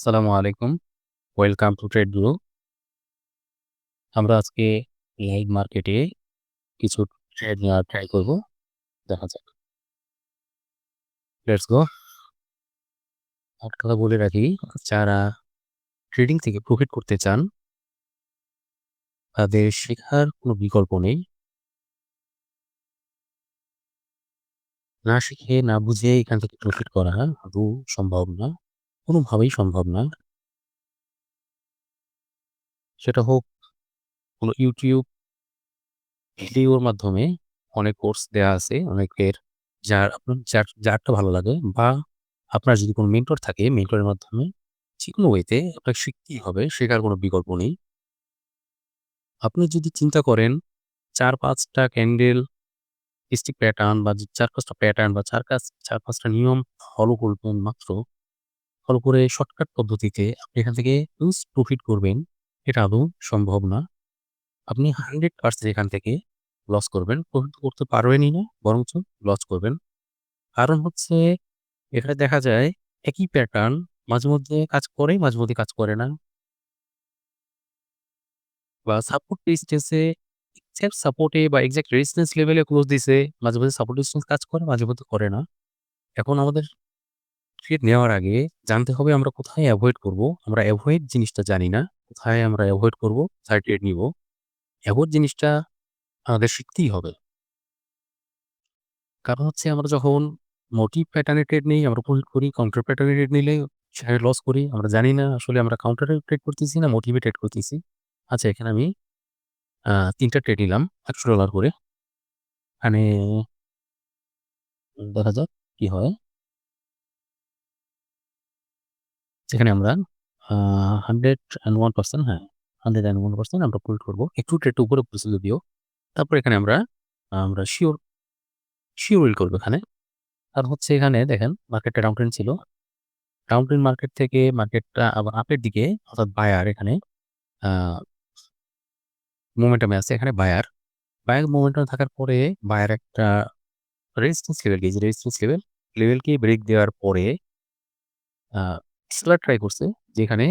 আসসালামু আলাইকুম। Welcome to trade bureau. আমরা আজকে লাইভ মার্কেটে কিছু ট্রেড নেওয়ার ট্রাই করব। দেখা যাক। Let's go. একটা কথা বলে রাখি, যারা ট্রেডিং থেকে প্রফিট করতে চান তাদের শেখার কোনো বিকল্প নেই। না শিখে, না বুঝে এখান থেকে প্রফিট করা সম্ভব না। কোনোভাবেই সম্ভব না। সেটা হোক কোনো ইউটিউব ভিডিওর মাধ্যমে অনেক কোর্স দেয়া আছে। অনেকের যার আপনার যার যারটা ভালো লাগে বা আপনার যদি কোনো মেন্টর থাকে, মেন্টরের মাধ্যমে যে কোনো ওয়েতে আপনাকে শিখতেই হবে। শেখার কোনো বিকল্প নেই। আপনি যদি চিন্তা করেন চার পাঁচটা ক্যান্ডেল স্টিক প্যাটার্ন বা চার পাঁচটা প্যাটার্ন বা চার কাজ চার পাঁচটা নিয়ম ফলো করবেন মাত্র। ফলো করে শর্টকাট পদ্ধতিতে আপনি এখান থেকে হিউজ প্রফিট করবেন, এটা আদৌ সম্ভব না। আপনি 100% এখান থেকে লস করবেন। প্রফিট করতে পারবেনই না, বরঞ্চ লস করবেন। কারণ হচ্ছে এখানে দেখা যায় একই প্যাটার্ন মাঝে মধ্যে কাজ করে, মাঝে মধ্যে কাজ করে না। বা সাপোর্ট রেজিস্ট্যান্সে এক্সাক্ট সাপোর্টে বা এক্সাক্ট রেজিস্ট্যান্স লেভেলে ক্লোজ দিছে। মাঝে, মাঝে সাপোর্ট রেজিস্ট্যান্স কাজ করে, মাঝে মধ্যে করে না। এখন আমাদের ট্রেড নেওয়ার আগে জানতে হবে আমরা কোথায় অ্যাভয়েড করব। আমরা অ্যাভয়েড জিনিসটা জানি না। কোথায় আমরা অ্যাভয়েড করব, কোথায় ট্রেড নিব। অ্যাভয়েড জিনিসটা আমাদের শিখতেই হবে। কারণ হচ্ছে আমরা যখন মোটিভ প্যাটার্নে ট্রেড নেই, আমরা প্রফিট করি। কাউন্টার প্যাটার্নে ট্রেড নিলে সেখানে লস করি। আমরা জানি না আসলে আমরা কাউন্টারে ট্রেড করতেছি না মোটিভে ট্রেড করতেছি। আচ্ছা এখানে আমি ৩ ট্রেড নিলাম $১০০ করে। এখানে দেখা যাক কি হয়। যেখানে আমরা আ 101% হ্যাঁ, 101% আমরা প্রফিট করব একটু ট্রেডটা উপরে পড়ছে যদিও। তারপর এখানে আমরা আমরা শিওর শিওর উইল করব এখানে। আর হচ্ছে এখানে দেখেন মার্কেটটা ডাউন ট্রেন্ড ছিল। ডাউন ট্রেন্ড মার্কেট থেকে মার্কেটটা আবার আপের দিকে অর্থাৎ বায়ার এখানে মোমেন্টামে আছে এখানে বায়ার। বায়ার মোমেন্টাম থাকার পরে বায়ার একটা রেজিস্ট্যান্স লেভেল গেজ রেজিস্ট্যান্স লেভেল লেভেলকে ব্রেক দেওয়ার পরে সেলার ট্রাই করছে, যেখানে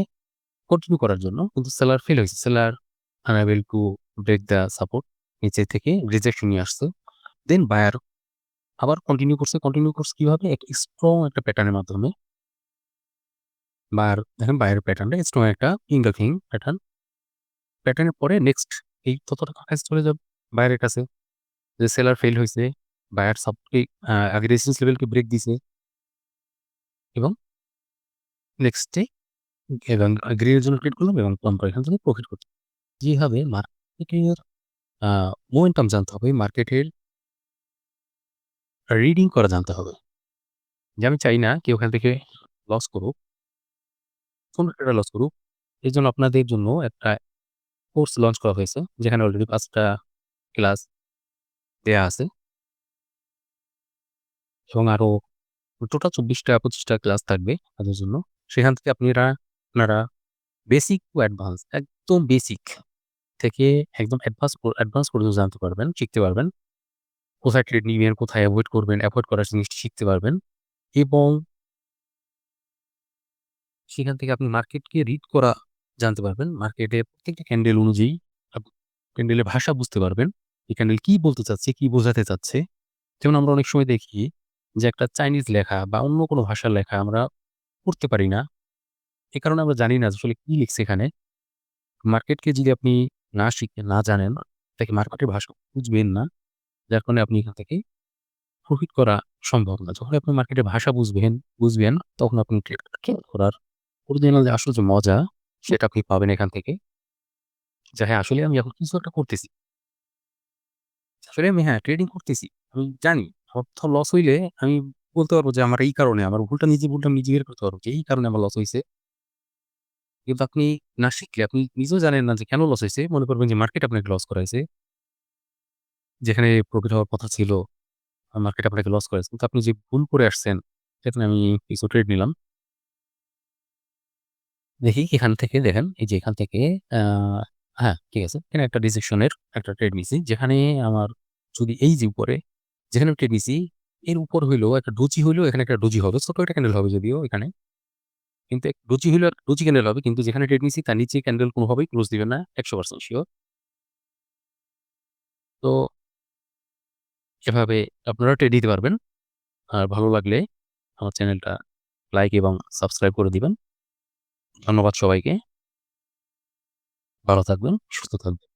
কন্টিনিউ করার জন্য কিন্তু সেলার ফেল হয়েছে। Seller unable to break the support নিচে থেকে রিজেকশন নিয়ে আসছে। দেন বায়ার আবার কন্টিনিউ করছে। কন্টিনিউ করছে কীভাবে? এক স্ট্রং একটা প্যাটার্নের মাধ্যমে। বায়ার দেখেন বায়ারের প্যাটার্নটা স্ট্রং একটা ইনগালফিং প্যাটার্ন। প্যাটার্নের পরে নেক্সট এই ততটা কাছে চলে যাবে বায়ারের কাছে। যে সেলার ফেল হয়েছে বায়ার সাপোর্টকে আগে লেভেলকে ব্রেক দিছে। এবং নেক্সট ডে এবং গ্রিনের জন্য ট্রেড করলাম এবং প্লাম্পার এখান থেকে প্রফিট করছি। যেভাবে মার্কেটের মোমেন্টাম জানতে হবে, মার্কেটের রিডিং করা জানতে হবে। যে আমি চাই না কেউ ওখান থেকে লস করুক। কোন ট্রেডার লস করুক। এই জন্য আপনাদের জন্য একটা কোর্স লঞ্চ করা হয়েছে। যেখানে অলরেডি পাঁচটা ক্লাস দেয়া আছে। এবং আরও টোটাল চব্বিশটা পঁচিশটা ক্লাস থাকবে তাদের জন্য। সেখান থেকে আপনারা আপনারা বেসিক টু অ্যাডভান্স একদম বেসিক থেকে একদম অ্যাডভান্স অ্যাডভান্স পর্যন্ত জানতে পারবেন, শিখতে পারবেন। কোথায় ট্রেড নিবেন, কোথায় এভয়েড করবেন, অ্যাভয়েড করার জিনিসটি শিখতে পারবেন। এবং সেখান থেকে আপনি মার্কেটকে রিড করা জানতে পারবেন। মার্কেটের প্রত্যেকটা ক্যান্ডেল অনুযায়ী ক্যান্ডেলের ভাষা বুঝতে পারবেন। এই ক্যান্ডেল কি বলতে চাচ্ছে, কী বোঝাতে চাচ্ছে। যেমন আমরা অনেক সময় দেখি যে একটা চাইনিজ লেখা বা অন্য কোনো ভাষার লেখা আমরা পড়তে পারি না। এ কারণে আমরা জানি না আসলে কি লিখছে এখানে। মার্কেটকে যদি আপনি না শিখেন, না জানেন, তাকে মার্কেটের ভাষা বুঝবেন না। যার কারণে আপনি এখান থেকে প্রফিট করা সম্ভব না। যখন আপনি মার্কেটের ভাষা বুঝবেন বুঝবেন তখন আপনি করার অরিজিনাল যে আসল যে মজা সেটা আপনি পাবেন এখান থেকে। যে হ্যাঁ, আসলে আমি এখন কিছু একটা করতেছি। আসলে আমি হ্যাঁ, ট্রেডিং করতেছি। আমি জানি অর্থ লস হইলে আমি বলতে পারব যে আমার এই কারণে আমার ভুলটা নিজে ভুলটা আমি নিজে বের করতে পারব যে এই কারণে আমার লস হয়েছে কিন্তু আপনি না শিখলে আপনি নিজেও জানেন না যে কেন লস হয়েছে মনে করবেন যে মার্কেট আপনাকে লস করাইছে। যেখানে প্রফিট হওয়ার কথা ছিল, মার্কেট আপনাকে লস করেছে কিন্তু আপনি যে ভুল করে আসছেন, সেখানে আমি কিছু ট্রেড নিলাম। দেখি এখান থেকে দেখেন, এই যে এখান থেকে হ্যাঁ, ঠিক আছে। এখানে একটা রিজেকশন এর একটা ট্রেড নিছি। যেখানে আমার যদি এই যে উপরে যেখানে ট্রেড নিছি, এর উপর হইল একটা ডোজি হইল, এখানে একটা ডোজি হবে। ছোট একটা ক্যান্ডেল হবে যদিও এখানে। কিন্তু এক ডোজি হইলে ডোজি ক্যান্ডেল হবে কিন্তু যেখানে ট্রেড নিছি তার নিচে ক্যান্ডেল কোনোভাবেই ক্লোজ দিবে না 100% শিওর। তো এভাবে আপনারা ট্রেড দিতে পারবেন। আর ভালো লাগলে আমার চ্যানেলটা লাইক এবং সাবস্ক্রাইব করে দিবেন। ধন্যবাদ সবাইকে। ভালো থাকবেন, সুস্থ থাকবেন।